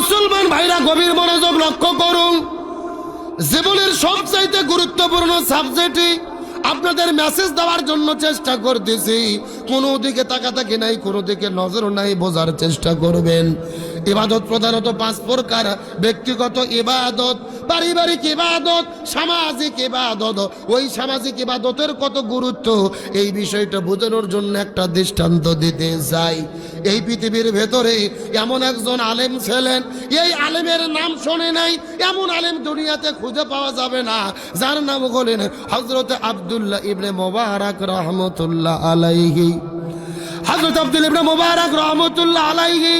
মুসলমান ভাইরা গভীর মনোযোগ লক্ষ্য করুন। জীবনের সবচাইতে গুরুত্বপূর্ণ সাবজেক্টই আপনাদের মেসেজ দেওয়ার জন্য চেষ্টা করতেছি। কোনো দিকে তাকাতাকি নাই, কোনো দিকে নজর নাই, বোঝার চেষ্টা করবেন। ইবাদত প্রধানত পাঁচ প্রকার। ব্যক্তিগত ইবাদত পারিবারিক ইবাদত, সামাজিক ইবাদত। ওই সামাজিক ইবাদতের কত গুরুত্ব? এই বিষয়টা বোঝানোর জন্য একটা দৃষ্টান্ত দিতে চাই। এই পৃথিবীর ভেতরে এমন একজন আলেম ছিলেন, এই আলেমের নাম শোনে নাই, এমন আলেম দুনিয়াতে খুঁজে পাওয়া যাবে না, যার নাম হলেন হজরত আব্দুল্লাহ ইবনে মোবারক রহমতুল্লাহ আলাইহি। হজরত আব্দুল ইবনে মোবারক রহমতুল্লাহ আলাইহি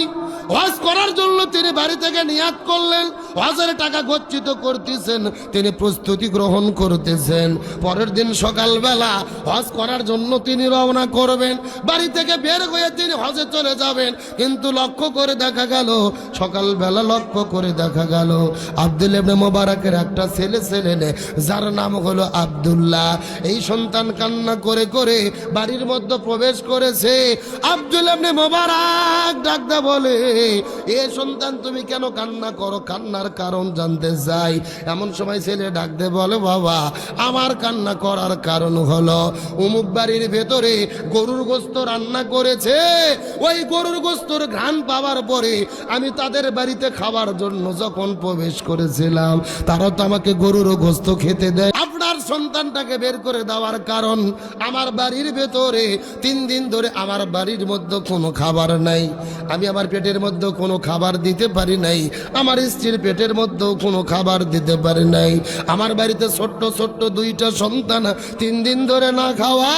হজ করার জন্য তিনি বাড়ি থেকে নিয়াত করলেন। হজের টাকা গচ্ছিত করতেছেন, তিনি প্রস্তুতি গ্রহণ করতেছেন। পরের দিন সকালবেলা হজ করার জন্য তিনি রওনা করবেন। বাড়ি থেকে বের হয়ে তিনি হজে চলে যাবেন। কিন্তু লক্ষ্য করে দেখা গেল, সকালবেলা লক্ষ্য করে দেখা গেল, আব্দুল ইবনে মোবারকের একটা ছেলে ছেলে যার নাম হলো আব্দুল্লাহ। এই সন্তান কান্না করে করে বাড়ির মধ্যে প্রবেশ করেছে। আব্দুল ইবনে মোবারক ডাকদা বলে এ সন্তান তুমি কেন কান্না করো? কান্নার কারণ জানতে চাই। এমন সময় ছেলে ডাকতে বলে, বাবা, আমার কান্না করার কারণ হলো, অমুক বাড়ির ভেতরে গরুর গোস্ত রান্না করেছে। ওই গরুর গোস্তর ঘ্রাণ পাওয়ার পরে আমি তাদের বাড়িতে খাবার জন্য যখন প্রবেশ করেছিলাম, তারা তো আমাকে গরুর গোস্ত খেতে দেয়। আপনার সন্তানটাকে বের করে দেওয়ার কারণ, আমার বাড়ির ভেতরে তিন দিন ধরে আমার বাড়ির মধ্যে কোনো খাবার নাই। আমি আমার পেটের মধ্যে কোনো খাবার দিতে পারি নাই। আমার স্ত্রীর পেটের মধ্যেও কোনো খাবার দিতে পারি নাই। আমার বাড়িতে ছোট্ট ছোট্ট দুইটা সন্তান তিন দিন ধরে না খাওয়া,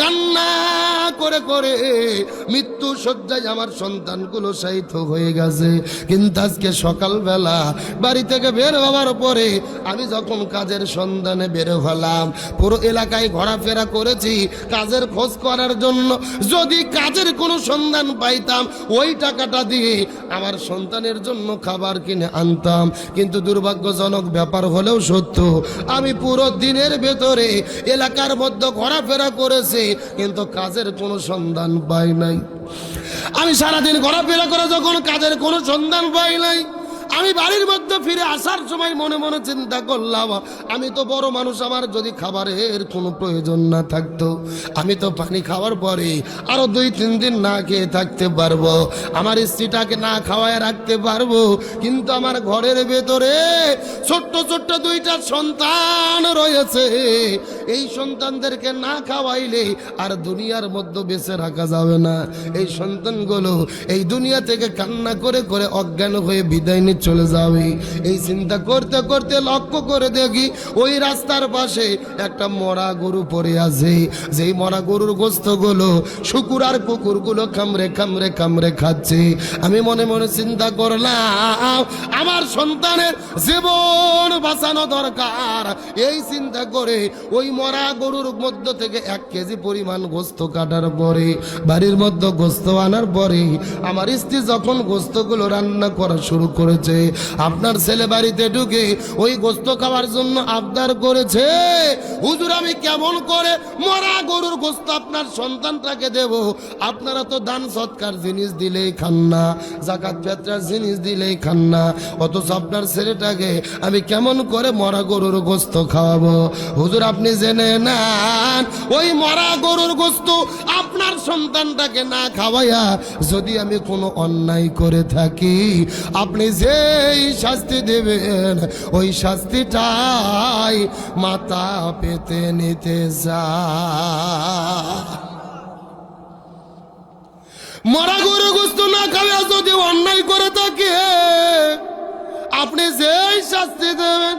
কান্না করে করে মৃত্যু সজ্জায় আমার সন্তানগুলো সাহিত্য হয়ে গেছে। কিন্তু আজকে সকালবেলা বাড়ি থেকে বের হওয়ার পরে আমি যখন কাজের সন্ধানে বের হলাম, পুরো এলাকায় ঘোরাফেরা করেছি কাজের খোঁজ করার জন্য। যদি কাজের কোনো সন্ধান পাইতাম, ওই টাকাটা আমার সন্তানের জন্য খাবার কিনে আনতাম, কিন্তু দুর্ভাগ্যজনক ব্যাপার হলেও সত্য, আমি পুরো দিনের ভেতরে এলাকার মধ্যে ঘোরাফেরা করেছি, কিন্তু কাজের কোনো সন্ধান পাই নাই। আমি সারাদিন ঘোরাফেরা করে যখন কাজের কোনো সন্ধান পাই নাই আমি বাড়ির মধ্যে ফিরে আসার সময় মনে মনে চিন্তা করলাম, আমি তো বড় মানুষ, আমার যদি খাবারের কোনো প্রয়োজন না থাকতো, আমি তো পানি খাওয়ার পরে আরও দুই, তিন দিন না খেয়ে থাকতে পারব, আমার স্ত্রীটাকে না খাওয়ায় রাখতে পারব, কিন্তু আমার ঘরের ভেতরে ছোট্ট ছোট্ট দুইটা সন্তান রয়েছে। এই সন্তানদেরকে না খাওয়াইলে আর দুনিয়ার মধ্যে বেঁচে রাখা যাবে না। এই সন্তানগুলো এই দুনিয়া থেকে কান্না করে করে অজ্ঞান হয়ে বিদায় নিয়ে চলে যাবে। এই চিন্তা করতে করতে লক্ষ্য করে দেখি, ওই রাস্তার পাশে একটা মরা গরু পড়ে আছে। যেই মরা গরুর গোস্তগুলো শুকুর আর কুকুরগুলো খামরে খামরে খামরে খাচ্ছে। আমি মনে মনে চিন্তা করলাম, আমার সন্তানের জীবন বাঁচানো দরকার। এই চিন্তা করে ওই মরা গরুর মধ্য থেকে এক কেজি পরিমাণ গোস্ত কাটার পরে, বাড়ির মধ্যে গোস্ত আনার পরে, আমার স্ত্রী যখন গোস্তগুলো রান্না করা শুরু করেছে আপনার ছেলে বাড়িতে ঢুকে ওই গোস্ত খাওয়ার জন্য আবদার করেছে। হুজুর, আমি কেমন করে মরা গরুর গোস্ত আপনার সন্তানটাকে দেব? আপনারা তো দান সৎকার জিনিস দিলেই খান না, জাকাত ফেতরার জিনিস দিলেই খান না। অথচ আপনার ছেলেটাকে আমি কেমন করে মরা গরুর গোস্ত খাওয়াবো? হুজুর, আপনি জেনে নেন, ওই মরা গরুর গোস্ত আপনার সন্তানটাকে না খাওয়াইয়া যদি আমি কোনো অন্যায় করে থাকি, আপনি যেই শাস্তি দেবেন, ওই শাস্তিটাই মাথা পেতে নিতে যা। মরা গরু গোস্ত না খাওয়া যদি অন্যায় করে থাকে, আপনি যেই শাস্তি দেবেন,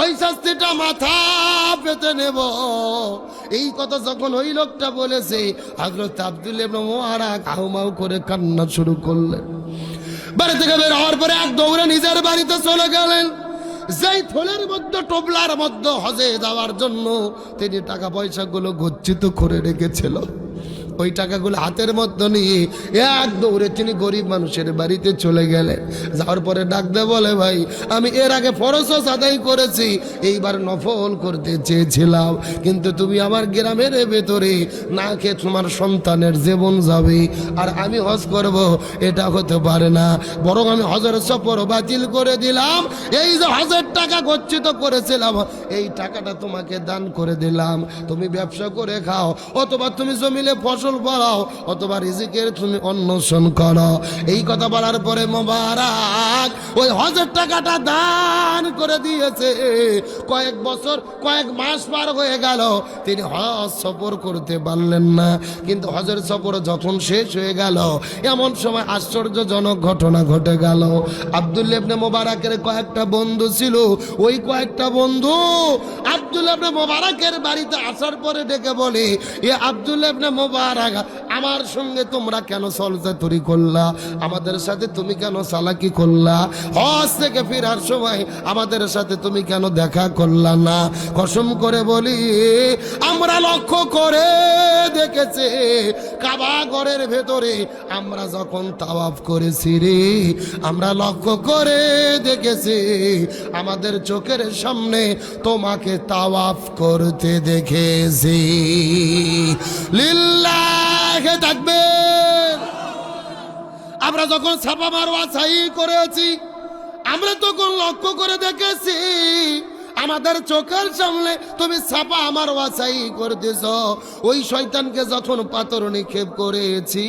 ওই শাস্তিটা মাথা পেতে নেব। এই কথা যখন ওই লোকটা বলেছে হজরত আব্দুল কাহুমাউ করে কান্না শুরু করলেন। বাড়ি থেকে বের হওয়ার পরে এক দৌড়ে নিজের বাড়িতে চলে গেলেন। যেই থলের মধ্যে টোবলার মধ্যে হজে যাওয়ার জন্য তিনি টাকা পয়সাগুলো গচ্ছিত করে রেখেছিল। ওই টাকাগুলো হাতের মধ্যে নিয়ে এক দৌড়ে তিনি গরিব মানুষের বাড়িতে চলে গেলেন। যাওয়ার পরে ডাকতে বলে, ভাই, আমি এর আগে ফরস আদায় করেছি, এইবার নফল করতে চেয়েছিলাম। কিন্তু তুমি আমার গ্রামের ভেতরে না খেয়ে তোমার সন্তানের জীবন যাবে আর আমি হজ করব, এটা হতে পারে না। বরং আমি হজের সফর বাতিল করে দিলাম, এই যে হজের টাকা গচ্ছিত করেছিলাম, এই টাকাটা তোমাকে দান করে দিলাম। তুমি ব্যবসা করে খাও, অথবা তুমি জমিলে ফসল ফলাও অথবা রিজিকের তুমি অন্বেষণ করো। এই কথা বলার পরে মোবারক ওই হজের টাকাটা দান করে দিয়েছে। কয়েক বছর, কয়েক মাস পার হয়ে গেল, তিনি হজ সফর করতে পারলেন না। কিন্তু হজের সফর যখন শেষ হয়ে গেল, এমন সময় আশ্চর্যজনক ঘটনা ঘটে গেল। আবদুল্লেবনে মোবারকের কয়েকটা বন্ধু ছিল। ওই কয়েকটা বন্ধু আবদুল্লাবনে মোবারকের বাড়িতে আসার পরে ডেকে বলে, এ আবদুল্লাবনে মোবারক আমার সঙ্গে তোমরা কেন সলচাতুরি করলা? আমাদের সাথে তুমি কেন চালাকি করলা? হজ থেকে ফেরার সময় আমাদের সাথে তুমি কেন দেখা করলা না? কসম করে বলি, আমরা লক্ষ্য করে দেখেছে, কাবা ঘরের ভেতরে আমরা যখন তাওয়াফ করেছি রে, আমরা লক্ষ্য করে দেখেছি, আমাদের চোখের সামনে তোমাকে তাওয়াফ করতে দেখেছি। থাকবে। আমরা যখন ছাপা মারোয়া ছাই করেছি আমরা তখন লক্ষ্য করে দেখেছি আমাদের চোখের সামনে তুমি ছাপা আমার ওয়াছাই করতেছ। ওই শয়তানকে যখন পাথর নিক্ষেপ করেছি,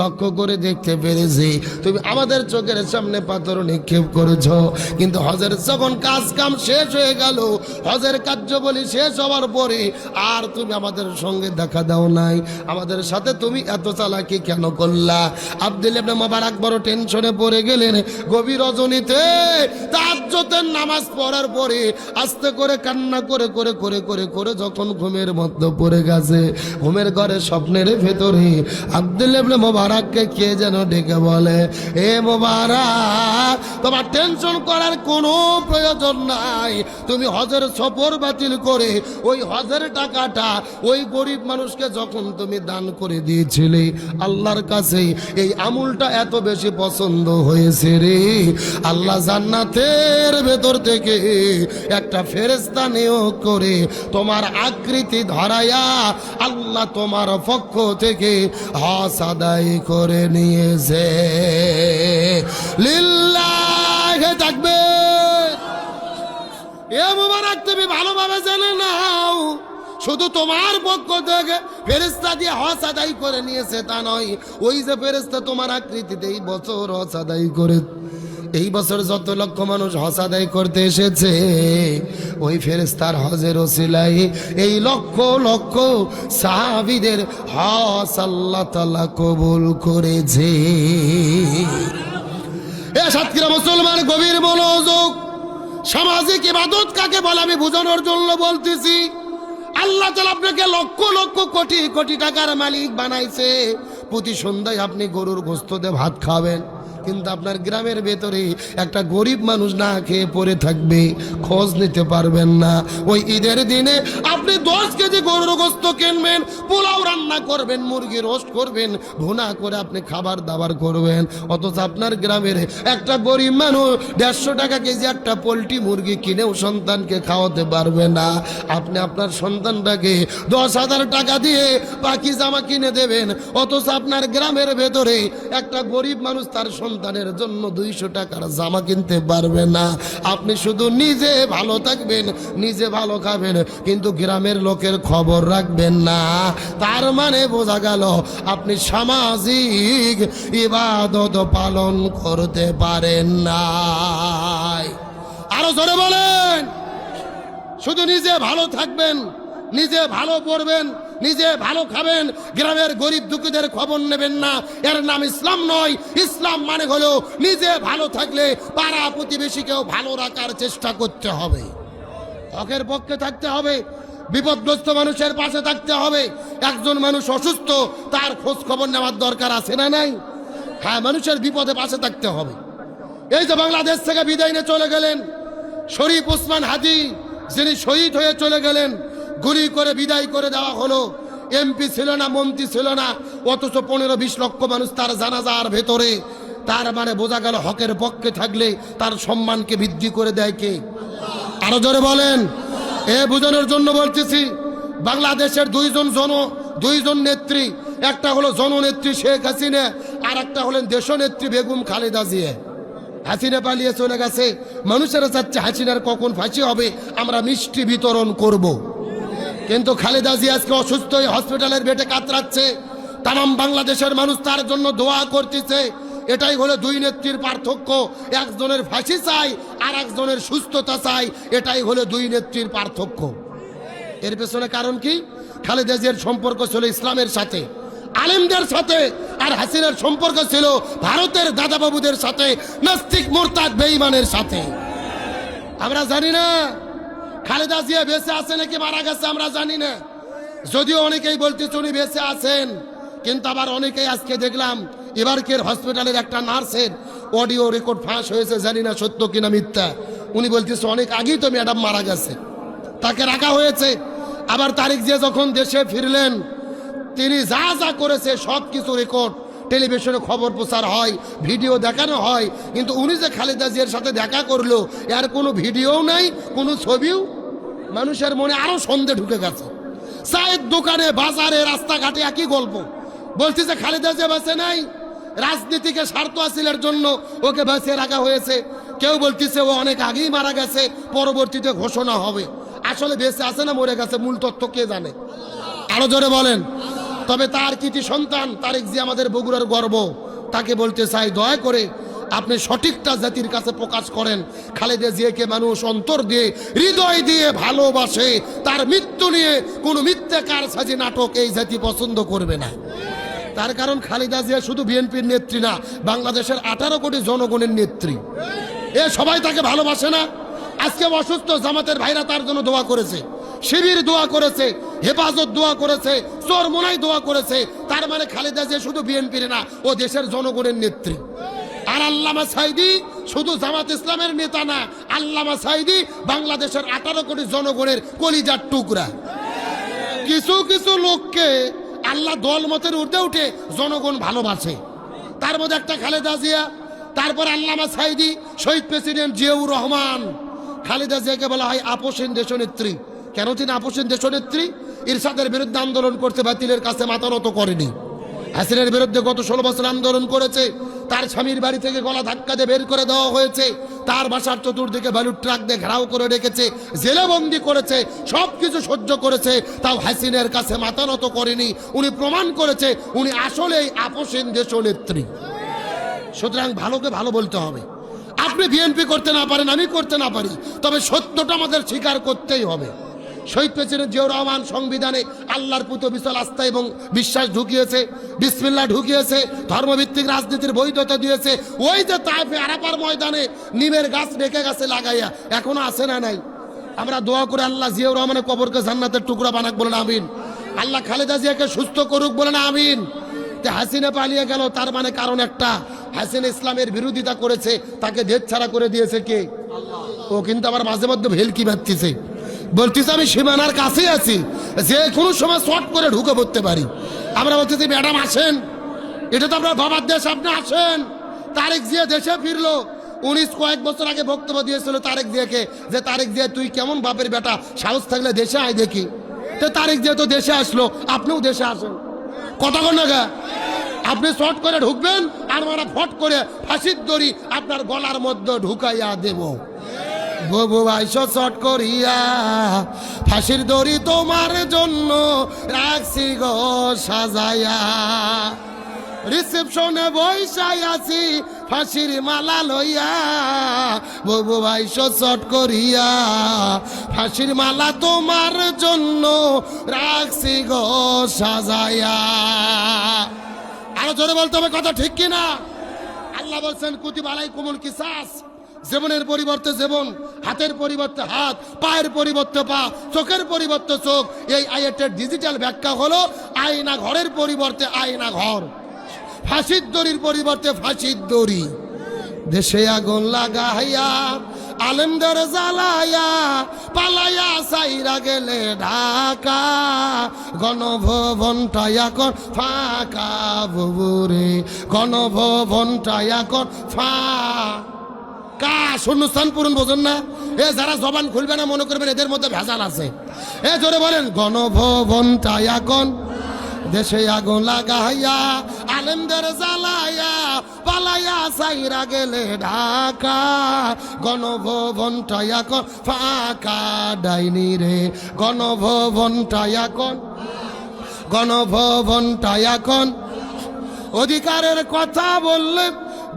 লক্ষ্য করে দেখতে পেরেছি, তুমি আমাদের চোখের সামনে পাথর নিক্ষেপ করেছ। কিন্তু হজের যখন কাজ কাম শেষ হয়ে গেল, হজের কার্যবলী শেষ হওয়ার পরে আর তুমি আমাদের সঙ্গে দেখা দাও নাই। আমাদের সাথে তুমি এত চালাকি কেন করলা? আব্দুল ইবনে মোবারক বড় টেনশনে পড়ে গেলেন। গভীর রজনীতে তাজ্জতের নামাজ পড়ার পরে আস্তে করে কান্না করে করে করে করে করে যখন ঘুমের মধ্যে পড়ে গেছে, ঘুমের ঘরে স্বপ্নের ভেতরে আব্দুল মোবারককে কে যেন ডেকে বলে, এ মোবারক, তোমার টেনশন করার কোনো প্রয়োজন নাই। তুমি হজের সফর বাতিল করে ওই হজের টাকাটা ওই গরিব মানুষকে যখন তুমি দান করে দিয়েছিলে, আল্লাহর কাছে এই আমুলটা এত বেশি পছন্দ হয়েছে রে। আল্লাহ জান্নাতের ভেতর থেকে একটা ফেরেস্তা নিয়োগ করে তোমার আকৃতি ধরায়া আল্লাহ তোমার পক্ষ থেকে হস আদায় করে নিয়েছে। লিল্লাহে থাকবে এ তুমি ভালোভাবে জেনে নাও, শুধু তোমার পক্ষ থেকে ফেরেস্তা দিয়ে হস আদায় করে নিয়েছে তা নয়, ওই যে ফেরেস্তা তোমার আকৃতিতে এই বছর হস আদায় করে এই বছর যত লক্ষ মানুষ হস আদায় করতে এসেছে, ওই ফেরেস্তার হজের ওসিলাই এই লক্ষ লক্ষ সাহাবিদের হস আল্লাহ তালা কবুল করেছে। এ সাতক্ষীরা মুসলমান, গভীর মনোযোগ, সামাজিক ইবাদত কাকে বলে আমি বোঝানোর জন্য বলতেছি। আল্লাহ তালা আপনাকে লক্ষ লক্ষ কোটি কোটি টাকার মালিক বানাইছে। প্রতি সন্ধ্যায় আপনি গরুর গোস্ত দিয়ে ভাত খাবেন। কিন্তু আপনার গ্রামের ভেতরে একটা গরিব মানুষ না খেয়ে পড়ে থাকবে, খোঁজ নিতে পারবেন না। ওই ঈদের দিনে আপনি দশ কেজি গরুর গোস্ত কিনবেন, পোলাও রান্না করবেন, মুরগি রোস্ট করবেন, ভুনা করে আপনি খাবার দাবার করবেন। অথচ আপনার গ্রামের একটা গরিব মানুষ দেড়শো টাকা কেজি একটা পোলট্রি মুরগি কিনেও সন্তানকে খাওয়াতে পারবে না। আপনি আপনার সন্তানটাকে দশ হাজার টাকা দিয়ে পাখি জামা কিনে দেবেন, অথচ আপনার গ্রামের ভেতরে একটা গরিব মানুষ তার সন্তানের জন্য দুইশো টাকার জামা কিনতে পারবে না। আপনি শুধু নিজে ভালো থাকবেন, নিজে ভালো খাবেন, কিন্তু গ্রামের লোকের খবর রাখবেন না। তার মানে বোঝা গেল, আপনি সামাজিক ইবাদত পালন করতে পারেন না আরও জোরে বলেন। শুধু নিজে ভালো থাকবেন, নিজে ভালো পড়বেন নিজে ভালো খাবেন, গ্রামের গরিব দুঃখীদের খবর নেবেন না। এর নাম ইসলাম নয়। ইসলাম মানে হলো নিজে ভালো থাকলে পাড়া প্রতিবেশীকেও ভালো রাখার চেষ্টা করতে হবে। হকের পক্ষে থাকতে হবে, বিপদগ্রস্ত মানুষের পাশে থাকতে হবে। একজন মানুষ অসুস্থ, তার খোঁজ খবর নেওয়ার দরকার আছে না নাই? হ্যাঁ মানুষের বিপদে পাশে থাকতে হবে। এই যে বাংলাদেশ থেকে বিদায় নিয়ে চলে গেলেন, শরীফ ওসমান হাজি যিনি শহীদ হয়ে চলে গেলেন গুলি করে বিদায় করে দেওয়া হলো। এমপি ছিল না, মন্ত্রী ছিল না, অথচ পনেরো বিশ লক্ষ মানুষ তার জানাজার ভেতরে। তার মানে বোঝা গেল হকের পক্ষে থাকলে তার সম্মানকে বৃদ্ধি করে দেয় কে? আরও জোরে বলেন। এ বোঝানোর জন্য বলতেছি, বাংলাদেশের দুইজন জন, দুইজন নেত্রী, একটা হলো জননেত্রী শেখ হাসিনা আর একটা হলেন দেশনেত্রী বেগম খালেদা জিয়া। হাসিনা পালিয়ে চলে গেছে, মানুষেরা চাচ্ছে হাসিনার কখন ফাঁসি হবে, আমরা মিষ্টি বিতরণ করব। কিন্তু খালেদা জিয়া আজকে অসুস্থ হসপিটালের বেটে কাতরাচ্ছে। তাম বাংলাদেশের মানুষ তার জন্য দোয়া করতেছে। এটাই হলো দুই নেত্রীর পার্থক্য। একজনের ফাঁসি চাই, আর একজনের সুস্থতা চাই। এটাই হলো দুই নেত্রীর পার্থক্য। এর পেছনে কারণ কি? খালেদা জিয়ার সম্পর্ক ছিল ইসলামের সাথে, আলেমদের সাথে, আর হাসিনার সম্পর্ক ছিল ভারতের দাদাবাবুদের সাথে, নাস্তিক মোরতাদ বেঈমানের সাথে। আমরা জানি না খালেদা জিয়া বেঁচে আছে নাকি মারা গেছে আমরা জানি না। যদিও অনেকেই বলতেছে উনি বেঁচে আছেন, কিন্তু আবার অনেকেই আজকে দেখলাম এবারকের হসপিটালের একটা নার্সের অডিও রেকর্ড ফাঁস হয়েছে, জানি না সত্য কিনা মিথ্যা। উনি বলতেছে, অনেক আগেই তো ম্যাডাম মারা গেছে। তাকে রাখা হয়েছে। আবার তারিখ যে যখন দেশে ফিরলেন, তিনি যা যা করেছে সব কিছু রেকর্ড, টেলিভিশনে খবর প্রচার হয়, ভিডিও দেখানো হয়। কিন্তু উনি যে খালেদা জিয়ার সাথে দেখা করল, এর কোনো ভিডিও নাই, কোনো ছবিও মানুষের মনে আরও সন্দেহ ঢুকে গেছে। চায়ের দোকানে, বাজারে, রাস্তাঘাটে একই গল্প। বলছি যে, খালেদা জিয়া বেঁচে নাই? রাজনীতিকে স্বার্থ হাসিলের জন্য ওকে বাঁচিয়ে রাখা হয়েছে। কেউ বলতেছে, ও অনেক আগেই মারা গেছে, পরবর্তীতে ঘোষণা হবে। আসলে বেঁচে আছে না মরে গেছে, মূল তথ্য কে জানে? আরও জোরে বলেন। তবে তার কৃতি সন্তান, তারেক জি আমাদের বগুড়ার গর্ব। তাকে বলতে চাই, দয়া করে আপনি সঠিকটা জাতির কাছে প্রকাশ করেন। খালেদা জিয়াকে মানুষ অন্তর দিয়ে, হৃদয় দিয়ে ভালোবাসে। তার মৃত্যু নিয়ে কোনো মিথ্যাকার সাজি নাটক এই জাতি পছন্দ করবে না। তার কারণ খালেদা জিয়া শুধু বিএনপির নেত্রী না, বাংলাদেশের আঠারো কোটি জনগণের নেত্রী। এ সবাই তাকে ভালোবাসে না। আজকে অসুস্থ জামাতের ভাইরা তার জন্য দোয়া করেছে। শিবির দোয়া করেছে, হেফাজত দোয়া করেছে চোর চরমোনাই দোয়া করেছে। তার মানে খালেদা জিয়া শুধু বিএনপির না, ও দেশের জনগণের নেত্রী। আর আল্লামা সাইদি শুধু জামাত ইসলামের নেতা না, আল্লামা সাইদি বাংলাদেশের আঠারো কোটি জনগণের কলিজার টুকরা। কিছু কিছু লোককে আল্লাহ দল মতের উর্ধে উঠে জনগণ ভালোবাসে। তার মধ্যে একটা খালেদা জিয়া, তারপর আল্লামা সাইদি, শহীদ প্রেসিডেন্ট জিয়াউর রহমান। খালেদা জিয়াকে বলা হয় আপোষহীন দেশনেত্রী। কেন তিনি আপোষহীন দেশনেত্রী? ইরশাদের বিরুদ্ধে আন্দোলন করতে বাতিলের কাছে মাথা নত করেনি। হাসিনের বিরুদ্ধে গত ষোলো বছর আন্দোলন করেছে। তার স্বামীর বাড়ি থেকে গলা ধাক্কা দিয়ে বের করে দেওয়া হয়েছে। তার বাসার চতুর্দিকে বালুর ট্রাক দিয়ে ঘেরাও করে রেখেছে, জেলেবন্দি করেছে সব কিছু সহ্য করেছে, তাও হাসিনের কাছে মাথা নত করেনি। উনি প্রমাণ করেছে, উনি আসলেই আপোষহীন দেশ নেত্রী। সুতরাং ভালোকে ভালো বলতে হবে। আপনি বিএনপি করতে না পারেন, আমি করতে না পারি, তবে সত্যটা আমাদের স্বীকার করতেই হবে। শহীদ প্রেসিডেন্ট জিয়াউর রহমান সংবিধানে আল্লাহর পুত বিশাল আস্থা এবং বিশ্বাস ঢুকিয়েছে বিসমিল্লা ঢুকিয়েছে, ধর্মভিত্তিক রাজনীতির বৈধতা দিয়েছে। ওই যে তাইফে আরাপার ময়দানে নিমের গাছ রেখে গাছে লাগাইয়া এখনও আছে না নাই? আমরা দোয়া করে আল্লাহ জিয়াউর রহমানের কবরকে জান্নাতের টুকরা বানাক, বলেন আমিন। আল্লাহ খালেদা জিয়াকে সুস্থ করুক, বলেন আমিন। যে হাসিনা পালিয়ে গেল, তার মানে কারণ একটা। হাসিনা ইসলামের বিরোধিতা করেছে, তাকে দেশ ছাড়া করে দিয়েছে কে? ও কিন্তু আবার মাঝে মধ্যে ভেলকি বাঁধতেছে বলতেছে, আমি সীমানার কাছেই আছি। যে কোনো সময় শর্ট করে ঢুকে পড়তে পারি। আমরা বলতেছি, ম্যাডাম, আসেন। এটা তো আপনার বাবার দেশ, আপনি আসেন। তারেক জিয়া দেশে ফিরলো। উনিশ কয়েক বছর আগে বক্তব্য দিয়েছিল তারেক জিয়াকে, যে তারেক জিয়া, তুই কেমন বাপের বেটা? সাহস থাকলে দেশে আয় দেখি। তো তারেক জিয়া তো দেশে আসলো, আপনিও দেশে আসেন। কন না? আপনি শর্ট করে ঢুকবেন, আর আমরা ফট করে ফাঁসির দড়ি আপনার গলার মধ্যে ঢুকাইয়া দেব। ববু আইস শর্ট করিয়া, ফাঁসির দড়ি তোমার জন্য রাখছি গো সাজাইয়া। রিসেপশনে বৈশাই আছি, ফাঁসির মালা লইয়া ববু ভাইস শট করিয়া, ফাঁসির মালা তোমার জন্য রাখছি গো সাজাইয়া। আরও জোরে বলতে হবে, কথা ঠিক কিনা? আল্লাহ বলছেন, কুতিব আলাইকুমুল কিসাস। জীবনের পরিবর্তে জীবন, হাতের পরিবর্তে হাত, পায়ের পরিবর্তে পা, চোখের পরিবর্তে চোখ, এই আইয়েটের ডিজিটাল ব্যাখ্যা হলো আয়না ঘরের পরিবর্তে আয়না ঘর। ফাঁসির দড়ির পরিবর্তে ফাঁসির দড়ি। দেশে আগুন লাগাইয়া, আলেমদের জ্বালায়া পালায়া সাইরা গেলে ঢাকা। গণভবনটা এখন ফাঁকা বুবুরে, গণভবনটা এখন ফা কা শূন্যস্থান পূরণ বোঝেন না? এ যারা জবান খুলবে না, মনে করবেন এদের মধ্যে ভেজাল আছে। এ জোরে বলেন গণভবনটা এখন দেশে আগুন লাগাইয়া, আলেমদের জ্বালাইয়া, পালাইয়া সাইরা গেলে ঢাকা। গণভবনটা এখন ফাঁকা ডাইনি রে। গণভবনটা এখন গণভবনটা এখন অধিকারের কথা বললে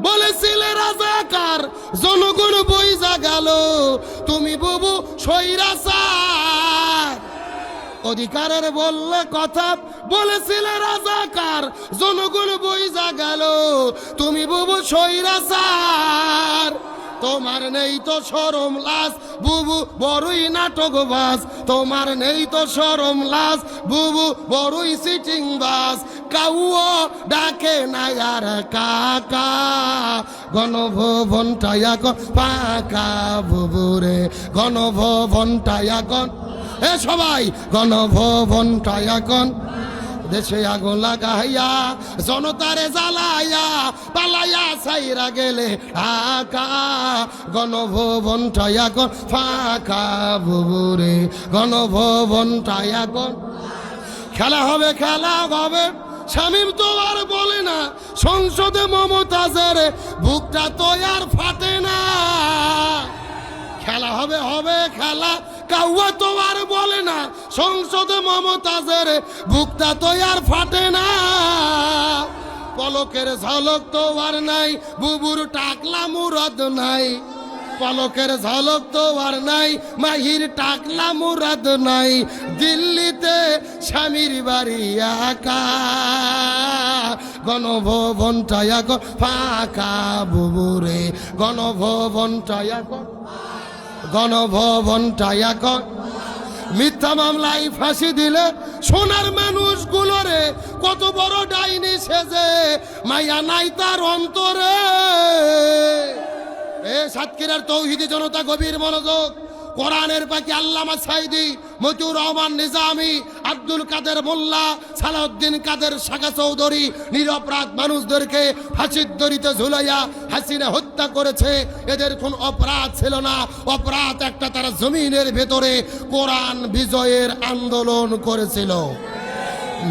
বলেছিলে রাজাকার জনগণ বই জাগালো তুমি বুবু সৈরাচার অধিকারের বললে কথা, বলেছিলে রাজাকার জনগণ বই জাগালো তুমি বুবু সৈরাচার তোমার নেই তো সরম লাজ বুবু বড়ই নাটক বাস। তোমার নেই তো সরম লাজ বুবু বড়ই সিটিং বাস। কাউও ডাকে না আর কাকা, গণভবনটা এখন পাকা বুবুরে গণভবনটা এখন এ সবাই, গণভবনটা এখন দেশে আগুন লাগাইয়া, জনতারে জ্বালাইয়া, পালাইয়া সাইরা গেলে ঢাকা গণভবনটা এখন ফাঁকা বুবুরে। গণভবনটা এখন খেলা হবে খেলা হবে। শামীম তো আর বলে না, সংসদে মমতাজের বুকটা তো আর ফাটে না। খেলা হবে হবে, খেলা কাউয়া তো আর বলে না, সংসদে মমতাজের বুকটা তো আর ফাটে না। পলকের ঝলক তো আর নাই, বুবুর টাকলা মুরদ নাই। পলকের ঝলক তো আর নাই, মাহির টাকলা মুরাদ নাই। দিল্লিতে স্বামীর বাড়ি একা, গণভবনটা এখন ফাঁকা, বুবুরে, গণভবনটা এখন গণভবনটা এখন। মিথ্যা মামলায় ফাঁসি দিলে সোনার মানুষগুলোরে কত বড় ডাইনি সেজে মাইয়া নাই তার অন্তরে। এ সাতক্ষীরার তৌহিদি জনতা গভীর মনোযোগ, কোরআনের পাখি আল্লামা সাইদি মতিউর রহমান নিজামি, আব্দুল কাদের মোল্লা, সালাউদ্দিন কাদের শাখা চৌধুরী নিরপরাধ মানুষদেরকে ফাঁসির দড়িতে ঝুলাইয়া হাসিনা হত্যা করেছে। এদের কোন অপরাধ ছিল না। অপরাধ একটা তারা জমিনের ভেতরে কোরআন বিজয়ের আন্দোলন করেছিল।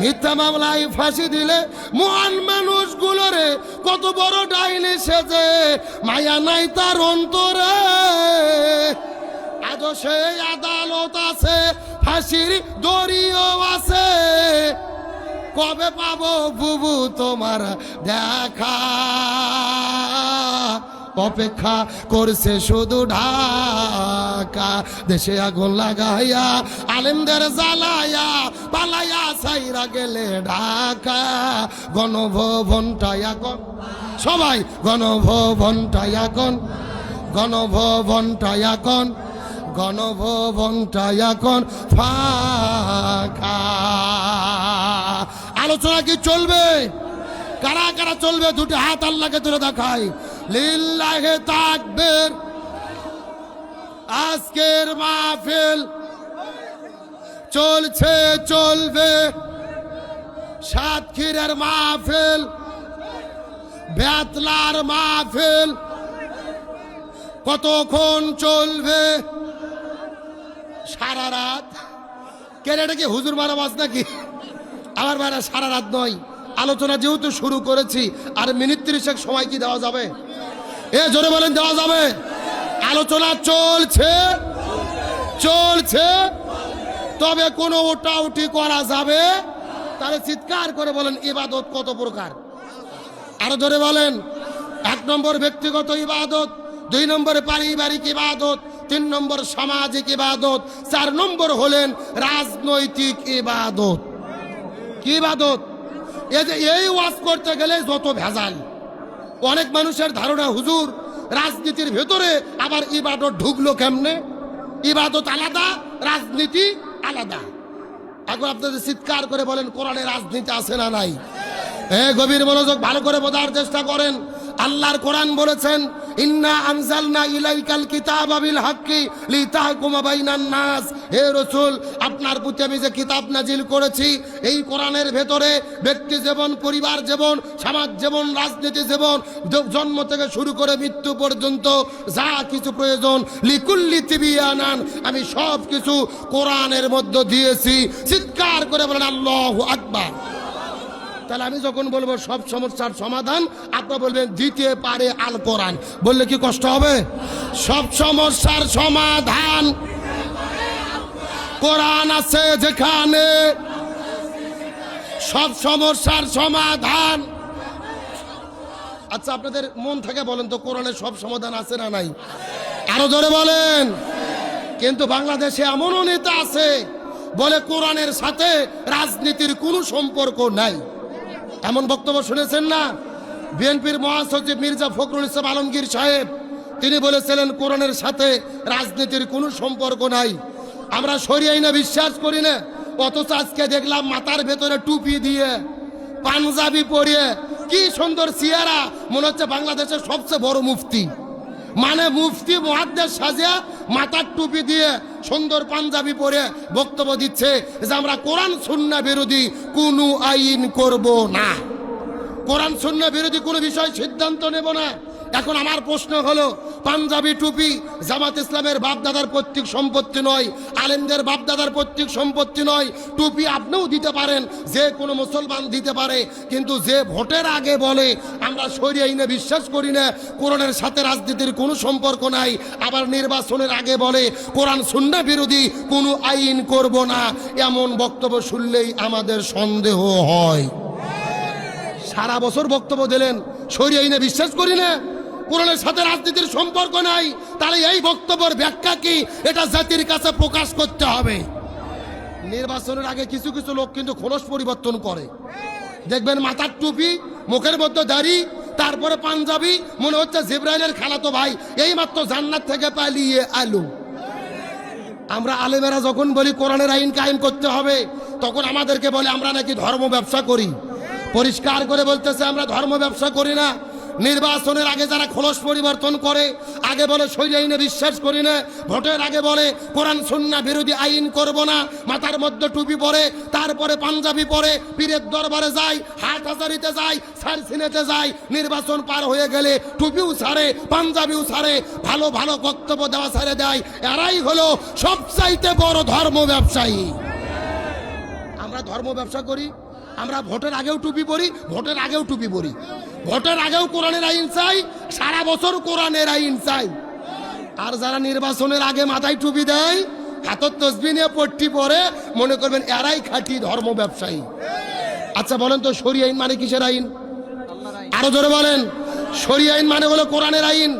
মিথ্যা মামলায় ফাঁসি দিলে মহান মানুষগুলোরে কত বড় ডাইনি সেজে, মায়া নাই তার অন্তরে। সেই আদালত আছে, ফাঁসির দড়িও আছে। কবে পাবো বুবু তোমার দেখা? অপেক্ষা করছে শুধু ঢাকা। দেশে আগুন লাগাইয়া, আলেমদের জ্বালাইয়া, পালাইয়া সাইরা গেলে ঢাকা। গণভবনটা এখন সবাই গণভবনটা এখন গণভবনটা এখন গণভবনটা এখন আলোচনা কি চলবে? কারা কারা চলবে? দুটি হাত আল্লাহকে তুলে দেখায় লিল্লাহে তাকবীর। আজকের মাহফিল চলছে, চলবে। সাতক্ষীরের মাহফিল, বেতলার মাহফিল। কতক্ষণ চলবে? সারা রাত। কেন এটা কি হুজুর মারাবাজ নাকি? আমার বাইরে সারা রাত নয়। আলোচনা যেহেতু শুরু করেছি, আর মিনিট তিরিশেক সময় কি দেওয়া যাবে? এ, জোরে বলেন, দেওয়া যাবে? আলোচনা চলছে চলছে। তবে কোনো ওটা উঠি করা যাবে? তাহলে চিৎকার করে বলেন, ইবাদত কত প্রকার? আরও ধরে বলেন, এক নম্বর ব্যক্তিগত ইবাদত, দুই নম্বরে পারিবারিক ইবাদত তিন নম্বর সামাজিক ইবাদত, চার নম্বর হলেন রাজনৈতিক ইবাদত। কি ইবাদত? এই যে এই ওয়াজ করতে গেলে যত ভেজাল। অনেক মানুষের ধারণা, হুজুর, রাজনীতির ভেতরে আবার ইবাদত ঢুকলো কেমনে? ইবাদত আলাদা, রাজনীতি আলাদা। এখন আপনাদের চিৎকার করে বলেন, কোরআনে রাজনীতি আছে না নাই? হ্যাঁ গভীর মনোযোগ ভালো করে বোঝার চেষ্টা করেন। আল্লাহর কোরআন বলেছেন, ইন্না আনজালনা ইলাইকাল কিতাব বিল হাক্কি লিতাহকুমা বাইনান নাস। হে রাসূল, আপনার প্রতি আমি যে কিতাব নাজিল করেছি, এই কোরআনের ভেতরে ব্যক্তি জীবন, পরিবার জীবন, সমাজ জীবন, রাজনীতি জীবন, জন্ম থেকে শুরু করে মৃত্যু পর্যন্ত যা কিছু প্রয়োজন, লিকুল্লি তিবিয়ানান, আমি সব কিছু কোরআনের মধ্যে দিয়েছি। চিৎকার করে বলেন, আল্লাহু আকবার। তাহলে আমি যখন বলব সব সমস্যার সমাধান আপনার বলবেন দিতে পারে আল কোরআন বললে কি কষ্ট হবে? সব সমস্যার সমাধান কোরআন আছে যেখানে। সব সমস্যার সমাধান। আচ্ছা আপনাদের মন থেকে বলেন তো কোরআনের সব সমাধান আছে না নাই? আরও ধরে বলেন। কিন্তু বাংলাদেশে এমনও নেতা আছে, বলে কোরআনের সাথে রাজনীতির কোনো সম্পর্ক নাই। এমন বক্তব্য শুনেছেন না? বিএনপির মহাসচিব মির্জা ফখরুল ইসলাম আলমগীর সাহেব, তিনি বলেছিলেন, কোরআনের সাথে রাজনীতির কোনো সম্পর্ক নাই। আমরা সরিয়ে না, বিশ্বাস করি না। অথচ আজকে দেখলাম মাথার ভেতরে টুপি দিয়ে পাঞ্জাবি পরিয়ে কি সুন্দর সিয়ারা মনে হচ্ছে বাংলাদেশের সবচেয়ে বড় মুফতি। মানে মুফতি মহাদ্দেশ সাজিয়া মাথার টুপি দিয়ে সুন্দর পাঞ্জাবি পরে বক্তব্য দিচ্ছে যে আমরা কোরআন শূন্য বিরোধী কোনো আইন করব না। কোরআন শূন্য বিরোধী কোনো বিষয় সিদ্ধান্ত নেব না। এখন আমার প্রশ্ন হলো, পাঞ্জাবি টুপি জামাত ইসলামের বাপদাদার পৈতৃক সম্পত্তি নয়, আলেমদের বাপদাদার পৈতৃক সম্পত্তি নয়, টুপি আপনিও দিতে পারেন, যে কোনো মুসলমান দিতে পারে, কিন্তু যে ভোটের আগে বলে, আমরা সরিয়ে আইনে বিশ্বাস করি না, কোরআনের সাথে রাজনীতির কোনো সম্পর্ক নাই, আবার নির্বাচনের আগে বলে, কোরআন শূন্য বিরোধী কোনো আইন করব না, এমন বক্তব্য শুনলেই আমাদের সন্দেহ হয়। সারা বছর বক্তব্য দিলেন, সরিয়ে আইনে বিশ্বাস করি না। কোরআনের সাথে রাজনীতির সম্পর্ক নাই, তাহলে এই বক্তব্যের ব্যাখ্যা কি? এটা জাতির কাছে প্রকাশ করতে হবে। নির্বাচনের আগে কিছু কিছু লোক কিন্তু খোলস পরিবর্তন করে। দেখবেন মাথার টুপি, মুখের মধ্যে দাড়ি, তারপরে পাঞ্জাবি, মনে হচ্ছে জিব্রাইলের খালাতো ভাই। এই মাত্র জান্নাত থেকে পালিয়ে আলু আমরা আলেমেরা যখন বলি কোরআনের আইন কায়েম করতে হবে, তখন আমাদেরকে বলে আমরা নাকি ধর্ম ব্যবসা করি। পরিষ্কার করে বলতেছে, আমরা ধর্ম ব্যবসা করি না। নির্বাচনের আগে যারা খোলস পরিবর্তন করে, আগে বলে সৈন্য আইনে বিশ্বাস করি না, ভোটের আগে বলে কোরআন সন্না বিরোধী আইন করব না, মাথার মধ্যে টুপি পরে, তারপরে পাঞ্জাবি পরে, পীরের দরবারে যায় হাট হাজারিতে যায় সার সিনেতে যায় নির্বাচন পার হয়ে গেলে টুপিও ছাড়ে পাঞ্জাবিও ছাড়ে ভালো ভালো বক্তব্য দেওয়া ছাড়ে দেয়। এরাই হলো সবচাইতে বড় ধর্ম ব্যবসায়ী। আমরা ধর্ম ব্যবসা করি, আমরা ভোটের আগেও টুপি পরি, ভোটের আগেও টুপি পরি। ভোটের আগেও কোরআনের আইন চাই, সারা বছর কোরআনের আইন চাই। আর যারা নির্বাচনের আগে মাথায় টুপি দেয় হাতর তসবি নিয়ে পট্টি পরে মনে করবেন এরাই খাঁটি ধর্ম ব্যবসায়ী। আচ্ছা বলেন তো সরি আইন মানে কিসের আইন? আরও জোরে বলেন। সরি আইন মানে হলো কোরআনের আইন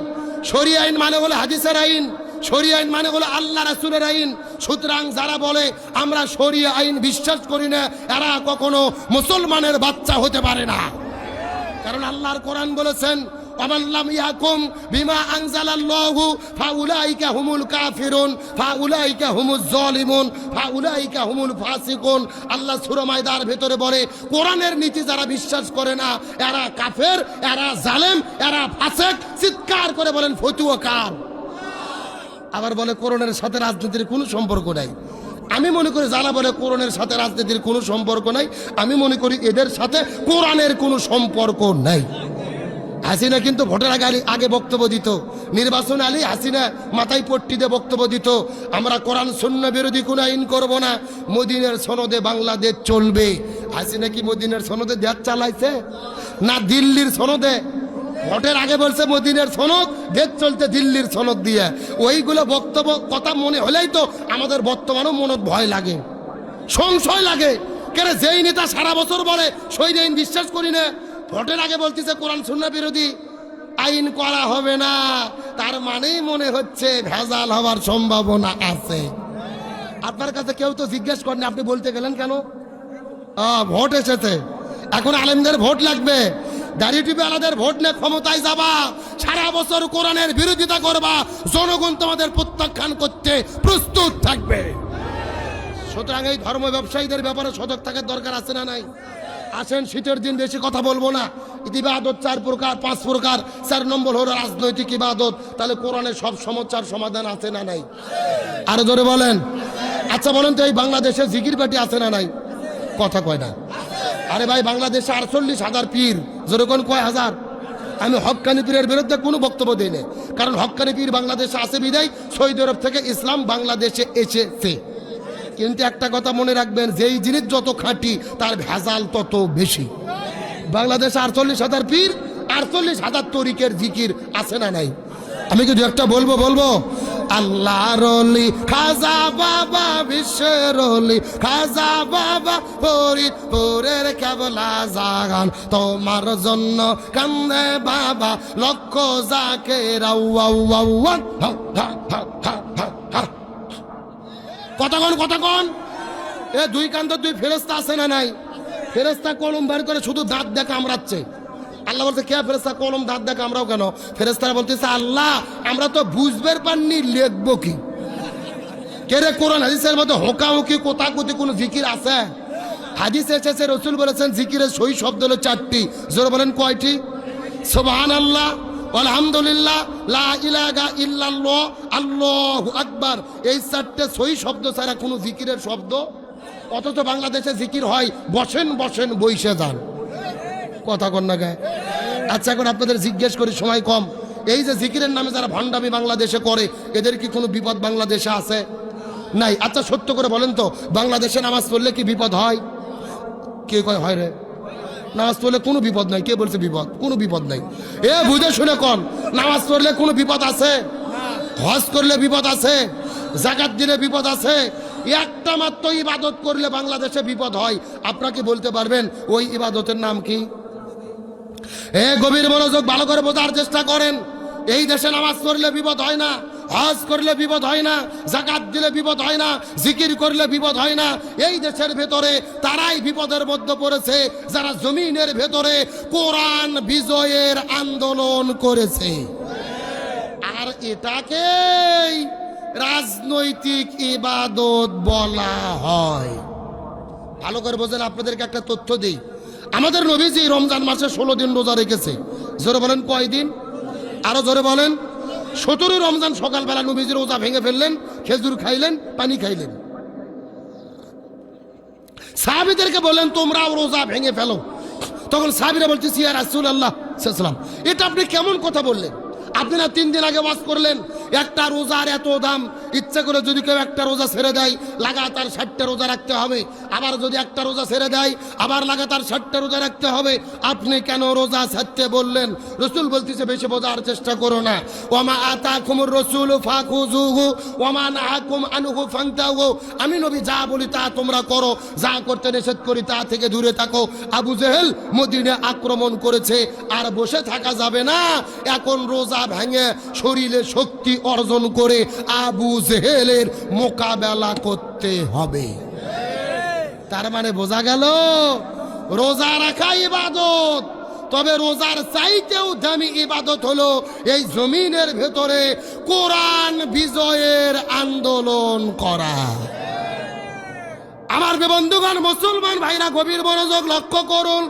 সরি আইন মানে হলো হাদিসের আইন সরি আইন মানে হলো আল্লাহ রাসুলের আইন। সুতরাং যারা বলে, আমরা সরিয়া আইন বিশ্বাস করি না, এরা কখনো মুসলমানের বাচ্চা হতে পারে না। কারণ আল্লাহর কোরআন বলেছেন ইয়াকুম হুমুল হুমুল ফাসিকুন। আল্লাহ সূরা মায়দার ভেতরে বলে নীতি যারা বিশ্বাস করে না, এরা কাফের, এরা জালেম, এরা ফাসিক। চিৎকার করে বলেন, ফতুয়া আবার বলে, কোরআনের সাথে রাজনীতির কোনো সম্পর্ক নাই। আমি মনে করি যারা বলে কোরআনের সাথে রাজনীতির কোনো সম্পর্ক নাই, আমি মনে করি এদের সাথে কোরআনের কোনো সম্পর্ক নাই। হাসিনা কিন্তু ভোটের আগে আলি- আগে বক্তব্য দিত। নির্বাচন আলী হাসিনা মাথায় পট্টি দিয়ে বক্তব্য দিত, আমরা কোরআন শূন্য বিরোধী কোনো আইন করব না, মদিনের সনদে বাংলাদেশ চলবে। হাসিনা কি মদিনের সনদে দেশ চালাইছে? না দিল্লির সনদে? ভোটের আগে বলছে মদিনের সনদ, দেশ চলতে দিল্লির সনদ দিয়ে। ওইগুলো বক্তব্য, কথা মনে হলেই তো আমাদের বর্তমানেও মনত ভয় লাগে। সংশয় লাগে। কেন যেই নেতা সারা বছর বলে, সৈন্য আইন বিশ্বাস করি না। ভোটের আগে বলতেছে কোরআন সুন্না বিরোধী। আইন করা হবে না। তার মানেই মনে হচ্ছে ভেজাল হওয়ার সম্ভাবনা আছে। আপনার কাছে কেউ তো জিজ্ঞেস করেন, আপনি বলতে গেলেন কেন? ভোট এসেছে। এখন আলেমদের ভোট লাগবে। ভোট ক্ষমতায় যাবা। সারা বছর কোরআনের বিরোধিতা করবা। জনগণ তোমাদের প্রত্যাখ্যান করতে প্রস্তুত থাকবে। সুতরাং এই ধর্ম ব্যবসায়ীদের ব্যাপারে থাকার দরকার আছে না নাই? আসেন, শীতের দিন বেশি কথা বলব না। ইতিবাদত চার প্রকার, পাঁচ প্রকার। চার নম্বর হলো রাজনৈতিক ইবাদত। তাহলে কোরআনে সব সমস্যার সমাধান আছে না নাই? আরও জোরে বলেন। আচ্ছা বলেন তো এই বাংলাদেশে জিকির পার্টি আছে না নাই? কথা কয় না। আরে ভাই, বাংলাদেশে আটচল্লিশ হাজার পীর। যেরকম কয় হাজার? আমি হক্কানি পীরের বিরুদ্ধে কোনো বক্তব্য দিই না কারণ হক্কানি পীর বাংলাদেশে আছে বিদায় সৌদি আরব থেকে ইসলাম বাংলাদেশে এসেছে। কিন্তু একটা কথা মনে রাখবেন, যেই জিনিস যত খাঁটি, তার ভেজাল তত বেশি। বাংলাদেশে আটচল্লিশ হাজার পীর, আটচল্লিশ হাজার তরিকের জিকির আছে না নাই? আমি কি দু একটা বলব বলব? আল্লাহ রলি খাজা বাবা, বিশ্বের অলি, খাজা বাবা, ফরিদপুরের কেবলা জাগান। তোমার জন্য কান্দে বাবা, লক্ষ যাকে। কতক্ষণ কতক্ষণ? এ দুই কান্ত দুই ফেরস্তা আছে না নাই? ফেরস্তা কলম বের করে শুধু দাঁত দেখে কামড়াচ্ছে। আল্লাহ বলছে, কে ফেরেস্তা কলম দাঁত দেখে, আমরাও কেন? ফেরেস্তারা বলতেছে, আল্লাহ, আমরা তো বুঝবার পাননি, লিখব কি? কে রে, কোরআন, হাদিসের মধ্যে হোকাহুকি, কোতাকুতি, কোনো জিকির আছে? হাদিস এসেছে, রসুল বলেছেন, জিকিরের সই শব্দ হলো চারটি। জোরে বলেন, কয়টি? সোবাহান আল্লাহ আলহামদুলিল্লাহ লা ইলাহা ইল্লাল্লাহ, আল্লাহু আকবার। এই চারটে সই শব্দ ছাড়া কোনো জিকিরের শব্দ? অথচ বাংলাদেশে জিকির হয়, বসেন বসেন, বইসে যান। কথা কন না গায়ে। আচ্ছা এখন আপনাদের জিজ্ঞেস করি, সময় কম। এই যে জিকিরের নামে যারা ভণ্ডামি বাংলাদেশে করে, এদের কি কোনো বিপদ বাংলাদেশে আছে? নাই। আচ্ছা সত্য করে বলেন তো, বাংলাদেশে নামাজ পড়লে কি বিপদ হয়? কে কয়, হয় রে? নামাজ পড়লে কোনো বিপদ নাই। কে বলছে বিপদ? কোনো বিপদ নাই। এ, বুঝে শুনে কন, নামাজ পড়লে কোনো বিপদ আছে? হজ করলে বিপদ আছে? জাকাত দিলে বিপদ আছে? একটা মাত্র ইবাদত করলে বাংলাদেশে বিপদ হয়। আপনাকে বলতে পারবেন, ওই ইবাদতের নাম কি? এ গভীর মনোযোগ ভালো করে বোঝার চেষ্টা করেন। এই দেশে নামাজ পড়লে বিপদ হয় না, হজ করলে বিপদ হয় না জাকাত দিলে বিপদ হয় না, জিকির করলে বিপদ হয় না। এই দেশের ভেতরে তারাই বিপদের মধ্যে পড়েছে, যারা জমিনের ভেতরে কোরআন বিজয়ের আন্দোলন করেছে। আর এটাকেই রাজনৈতিক ইবাদত বলা হয়। ভালো করে বোঝেন, আপনাদেরকে একটা তথ্য দিই। আমাদের নবীজি রমজান মাসে ষোলো দিন রোজা রেখেছে। জোরে বলেন কয়দিন? আরও জোরে বলেন। সতেরো রমজান সকালবেলা নবীজি রোজা ভেঙে ফেললেন, খেজুর খাইলেন, পানি খাইলেন। সাহাবিদেরকে বললেন, তোমরাও রোজা ভেঙে ফেলো। তখন সাহাবিরা বলছে, সিয়া রাসুল আল্লাহ এটা আপনি কেমন কথা বললেন? আপনি না তিন দিন আগে ওয়াজ করলেন, একটা রোজার এত দাম, ইচ্ছে করে যদি কেউ একটা রোজা ছেড়ে দেয়, লাগাতার ষাটটা রোজা রাখতে হবে। আবার যদি একটা রোজা ছেড়ে দেয়, আবার লাগাতার ষাটটা রোজা রাখতে হবে। আপনি কেন রোজা ছাড়তে বললেন? রসুল বলতেছে, বেশি বোঝার চেষ্টা করো না। ওমা আতা কুমুর রসুল ফাকুজুহু ওমা নাহাকুম আনুহু ফান্তাহু। আমি নবী, যা বলি তা তোমরা করো। যা করতে নিষেধ করি, তা থেকে দূরে থাকো। আবু জেহেল মদিনে আক্রমণ করেছে, আর বসে থাকা যাবে না। এখন রোজা ভেঙে শরীরে শক্তি অর্জন করে আবু জেহেলের মোকাবেলা করতে হবে। তার মানে বোঝা গেল, রোজা রাখা ইবাদত, তবে রোজার চাইতেও দামি ইবাদত হলো এই জমিনের ভেতরে কোরআন বিজয়ের আন্দোলন করা। আমার বন্ধুগণ, মুসলমান ভাইরা, গভীর মনোযোগ লক্ষ্য করুন।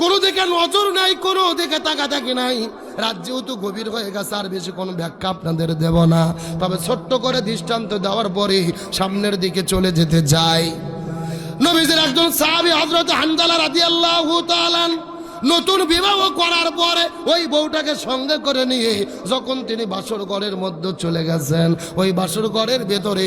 কোনো দিকে নজর নাই, কোনো দিকে তাকাতাকি নাই। রাজ্যেও তো গভীর হয়ে গেছে, আর বেশি কোনো ব্যাখ্যা আপনাদের দেব না। তবে ছোট্ট করে দৃষ্টান্ত দেওয়ার পরে সামনের দিকে চলে যেতে যাই। নবীজের একজন সাহাবী হযরত হানজালা রাদিয়াল্লাহু তাআলা নতুন বিবাহ করার পরে ওই বউটাকে সঙ্গে করে নিয়ে যখন তিনি বাসর ঘরের মধ্যে চলে গেছেন, ওই বাসর ঘরের ভেতরে